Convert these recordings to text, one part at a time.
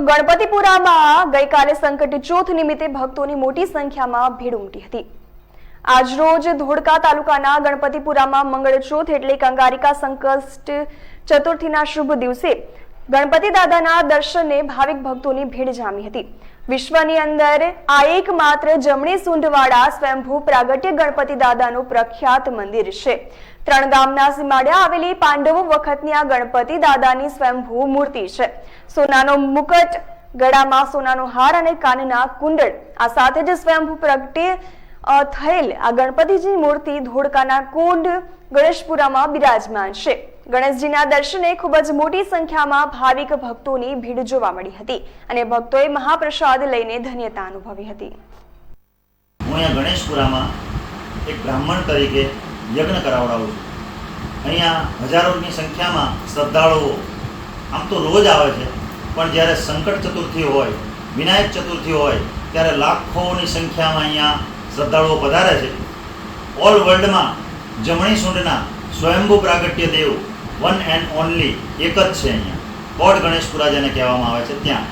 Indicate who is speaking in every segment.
Speaker 1: ગણપતિપુરામાં ગઈકાલે સંકટ ચોથ નિમિત્તે ભક્તોની મોટી સંખ્યામાં ભીડ ઉમટી હતી. આજરોજ ધોળકા તાલુકાના ગણપતિપુરામાં મંગળચોથ એટલે કંગારિકા સંકષ્ટ ચતુર્થીના શુભ દિવસે ગણપતિ દાદાના દર્શને ભાવિક ભક્તોની ભીડ જામી હતી. વિશ્વની અંદર આ એકમાત્ર જમણી સૂંઢવાળા સ્વયંભૂ પ્રાગટ્ય ગણપતિ દાદાનું પ્રખ્યાત મંદિર છે. ત્રણ ગામના સીમાડે આવેલી પાંડવો વખતની આ ગણપતિ દાદાની સ્વયંભૂ મૂર્તિ છે. સોનાનો મુકટ, ગળામાં સોનાનો હાર અને કાનના કુંડળ. આ સાથે જ સ્વયંભૂ પ્રગટે થયેલ આ ગણપતિજી મૂર્તિ ધોળકાના કુંડ ગણેશપુરામાં બિરાજમાન છે. ગણેશજીના દર્શને ખૂબ જ મોટી સંખ્યામાં ભાવિક ભક્તોની ભીડ જોવા મળી હતી અને ભક્તોએ મહાપ્રસાદ લઈને ધન્યતા અનુભવી હતી.
Speaker 2: હું ગણેશપુરામાં એક બ્રાહ્મણ તરીકે યજ્ઞ કરાવડાવું છું. અહીંયા હજારોની સંખ્યામાં શ્રદ્ધાળુઓ, આમ તો રોજ આવે છે, પણ જ્યારે સંકટ ચતુર્થી હોય, વિનાયક ચતુર્થી હોય, ત્યારે લાખોની સંખ્યામાં અહીંયા શ્રદ્ધાળુઓ પધારે છે. ઓલ વર્લ્ડમાં જમણી સૂંઢના સ્વયંભૂ પ્રાગટ્ય દેવ વન એન્ડ ઓનલી એક જ છે અહીંયા. કોટ ગણેશપુરા જેને કહેવામાં આવે છે ત્યાં.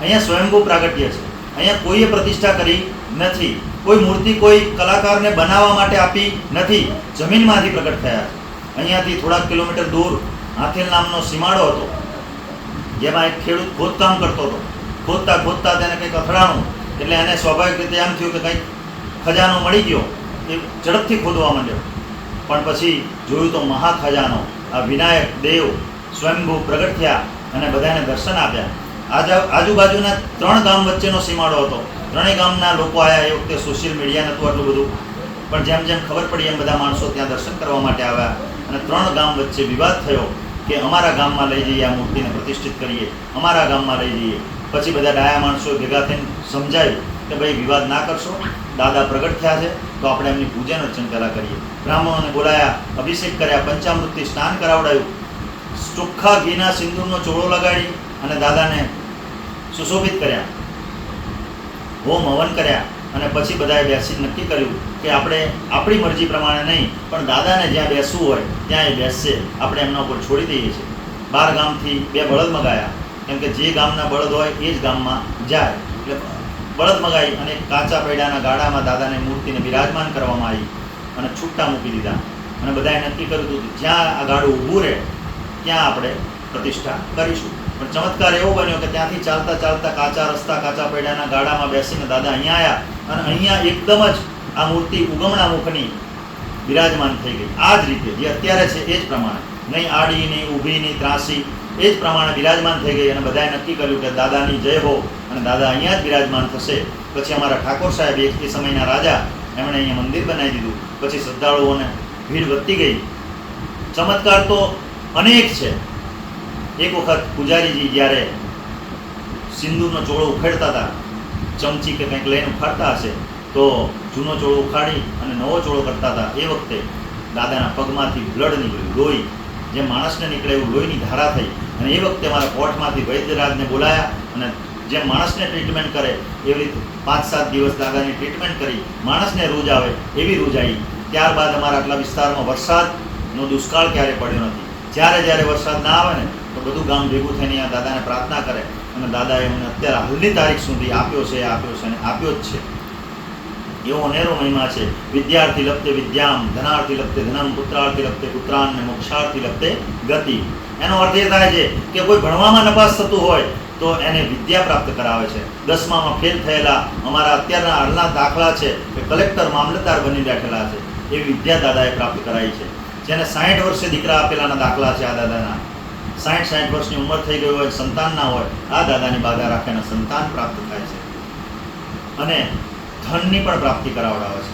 Speaker 2: અહીંયા સ્વયંભૂ પ્રાગટ્ય છે. અહીંયા કોઈએ પ્રતિષ્ઠા કરી નથી. કોઈ મૂર્તિ કોઈ કલાકારને બનાવવા માટે આપી નથી, જમીનમાંથી પ્રગટ થયા. છે અહીંયાથી થોડાક કિલોમીટર દૂર આથેલ નામનો સીમાડો હતો, જેમાં એક ખેડૂત ખોદકામ કરતો હતો. ખોદતા ખોદતા તેને કંઈક અથડાણું, એટલે એને સ્વાભાવિક રીતે એમ થયું કે કંઈક ખજાનો મળી ગયો, એ ઝડપથી ખોદવા માંડ્યો. પણ પછી જોયું તો મહા ખજાનો આ વિનાયક દેવ સ્વયંભૂ પ્રગટ થયા અને બધાને દર્શન આપ્યા. આજુબાજુના ત્રણ ગામ વચ્ચેનો સીમાડો હતો. ત્રણેય ગામના લોકો આવ્યા એ વખતે સોશિયલ મીડિયા નહોતું આટલું બધું. પણ જેમ જેમ ખબર પડી એમ બધા માણસો ત્યાં દર્શન કરવા માટે આવ્યા. અને ત્રણ ગામ વચ્ચે વિવાદ થયો કે અમારા ગામમાં લઈ જઈએ, આ મૂર્તિને પ્રતિષ્ઠિત કરીએ. અમારા ગામમાં લઈ જઈએ. પછી બધા ડાયા માણસો ભેગા થઈને સમજાયું કે ભાઈ, વિવાદ ના કરશો. દાદા પ્રગટ થયા છે, તો આપણે એમની પૂજન અર્ચન પહેલાં કરીએ. બ્રાહ્મણોને બોલાયા, અભિષેક કર્યા, પંચામૃતથી સ્નાન કરાવડાયું. ચોખ્ખા ઘીના સિંદૂરનો ચોળો લગાડી અને દાદાને સુશોભિત કર્યા. હોમ હવન કર્યા અને પછી બધાએ બેસી નક્કી કર્યું કે આપણે આપણી મરજી પ્રમાણે નહીં, પણ દાદાને જ્યાં બેસવું હોય ત્યાં એ બેસશે. આપણે એમના ઉપર છોડી દઈએ છીએ. બાર ગામથી બે બળદ મગાયા. કેમ કે જે ગામના બળદ હોય એ જ ગામમાં જાય. એટલે બળદ મગાવી અને કાચા પૈડાના ગાડામાં દાદાને મૂર્તિને બિરાજમાન કરવામાં આવી અને છૂટા મૂકી દીધા. અને બધાએ નક્કી કર્યું હતું જ્યાં આ ગાડું ઊભું રહે, ત્યાં આપણે પ્રતિષ્ઠા કરીશું. પણ ચમત્કાર એવો બન્યો કે ત્યાંથી ચાલતા ચાલતા કાચા રસ્તા, કાચા પૈડાના ગાડામાં બેસીને દાદા અહીંયા આવ્યા અને અહીંયા એકદમ જ આ મૂર્તિ ઉગમણા મુખની બિરાજમાન થઈ ગઈ. આ જ રીતે જે અત્યારે છે એ જ પ્રમાણે. નહીં આડી, નહીં ઊભી, નહીં ત્રાસી, એ જ પ્રમાણે બિરાજમાન થઈ ગઈ અને બધાએ નક્કી કર્યું કે દાદાની જય હો અને દાદા અહીંયા જ બિરાજમાન થશે. પછી અમારા ઠાકોર સાહેબ એ સમયના રાજા, એમણે અહીંયા મંદિર બનાવી દીધું. પછી શ્રદ્ધાળુઓને ભીડ વધતી ગઈ. ચમત્કાર તો અનેક છે. એક વખત પૂજારીજી જ્યારે સિંદૂરનો ચોળો ઉખેડતા હતા, ચમચી કે કંઈક લઈને ઉખાડતા હશે, તો જૂનો ચોળો ઉખાડી અને નવો ચોળો કરતા હતા. એ વખતે દાદાના પગમાંથી બ્લડ નીકળ્યું, લોહી. જે માણસને નીકળે એવું લોહીની ધારા થઈ. અને એ વખતે મારા કોર્ટમાંથી વૈદ્યરાજને બોલાયા અને જેમ માણસને ટ્રીટમેન્ટ કરે, એવી રીતે પાંચ સાત દિવસ દાદાની ટ્રીટમેન્ટ કરી. માણસને રોજ આવે, એવી રોજ આવી. ત્યારબાદ અમારા આટલા વિસ્તારમાં વરસાદનો દુષ્કાળ ક્યારે પડ્યો નથી? જ્યારે જ્યારે વરસાદ ના આવે ને તો બધું ગામ ભેગું થઈને આ દાદાને પ્રાર્થના કરે અને દાદાએ અમને અત્યારે હાલની તારીખ સુધી આપ્યો છે આપ્યો છે અને આપ્યો જ છે. એવો અનેરો મહિમા છે. વિદ્યાર્થી લપ્તે વિદ્યામ, ધનાર્થી લપ્તે ધનમ, પુત્રાર્થી લપ્તે પુત્રાન ને મોક્ષાર્થી લપ્તે ગતિ. એનો અર્થ એ થાય છે કે કોઈ ભણવામાં નપાસ થતું હોય તો એને વિદ્યા પ્રાપ્ત કરાવે છે. દસમામાં ફેલ થયેલા અમારા અત્યારના હાલના દાખલા છે કે કલેક્ટર મામલતદાર બની બેઠેલા છે. એવી વિદ્યા દાદાએ પ્રાપ્ત કરાવી છે. જેને સાહીઠ વર્ષે દીકરા આપેલાના દાખલા છે આ દાદાના. સાઠ સાઠ વર્ષની ઉંમર થઈ ગઈ હોય, સંતાન ના હોય, આ દાદાની બાધા રાખીને સંતાન પ્રાપ્ત થાય છે. અને ધનની પણ પ્રાપ્તિ કરાવડાવે છે.